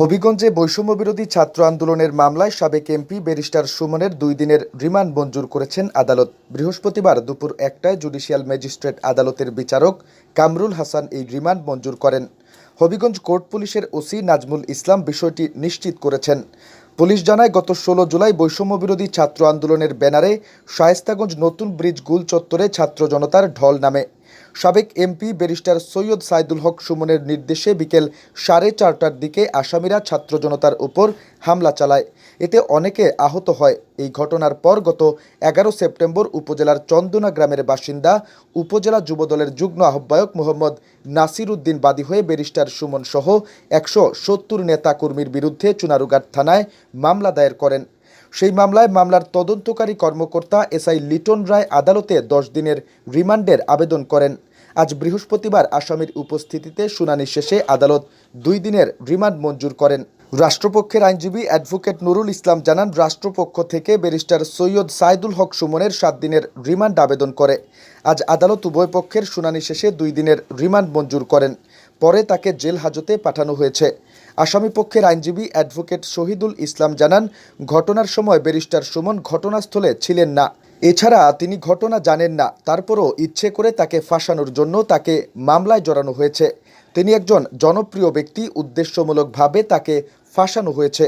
হবিগঞ্জে বৈষম্যবিরোধী ছাত্র আন্দোলনের মামলায় সাবেক এমপি ব্যারিস্টার সুমনের দুই দিনের রিমান্ড মঞ্জুর করেছেন আদালত। বৃহস্পতিবার দুপুর একটায় জুডিশিয়াল ম্যাজিস্ট্রেট আদালতের বিচারক কামরুল হাসান এই রিমান্ড মঞ্জুর করেন। হবিগঞ্জ কোর্ট পুলিশের ওসি নাজমুল ইসলাম বিষয়টি নিশ্চিত করেছেন। পুলিশ জানায়, গত ষোলো জুলাই বৈষম্যবিরোধী ছাত্র আন্দোলনের ব্যানারে শায়েস্তাগঞ্জ নতুন ব্রিজ গুল চত্বরে ছাত্র জনতার ঢল নামে। সাবেক এমপি ব্যারিস্টার সৈয়দ সাইদুল হক সুমনের নির্দেশে বিকেল সাড়ে চারটার দিকে আসামিরা ছাত্র জনতার উপর হামলা চালায়। এতে অনেকে আহত হয়। এই ঘটনার পর গত এগারো সেপ্টেম্বর উপজেলার চন্দনা গ্রামের বাসিন্দা, উপজেলা যুবদলের যুগ্ম আহ্বায়ক মোহাম্মদ নাসির উদ্দিন বাদী হয়ে ব্যারিস্টার সুমন সহ একশো সত্তর নেতাকর্মীর বিরুদ্ধে চুনারুঘাট থানায় মামলা দায়ের করেন। সেই মামলায় মামলার তদন্তকারী কর্মকর্তা এসআই লিটন রায় আদালতে দশ দিনের রিমান্ডের আবেদন করেন। আজ বৃহস্পতিবার আসামির উপস্থিতিতে শুনানি শেষে আদালত দুই দিনের রিমান্ড মঞ্জুর করেন। রাষ্ট্রপক্ষের আইনজীবী অ্যাডভোকেট নুরুল ইসলাম জানান, রাষ্ট্রপক্ষ থেকে ব্যারিস্টার সৈয়দ সাইদুল হক সুমনের সাত দিনের রিমান্ড আবেদন করে। আজ আদালত উভয় পক্ষের শুনানি শেষে দুই দিনের রিমান্ড মঞ্জুর করেন। পরে তাকে জেল হাজতে পাঠানো হয়েছে। আসামি পক্ষের আইনজীবী অ্যাডভোকেট শহীদুল ইসলাম জানান, ঘটনার সময় ব্যারিস্টার সুমন ঘটনাস্থলে ছিলেন না। এছাড়া তিনি ঘটনা জানেন না, তারপরও ইচ্ছে করে তাকে ফাঁসানোর জন্য তাকে মামলায় জড়ানো হয়েছে। তিনি একজন জনপ্রিয় ব্যক্তি, উদ্দেশ্যমূলকভাবে তাকে ফাঁসানো হয়েছে।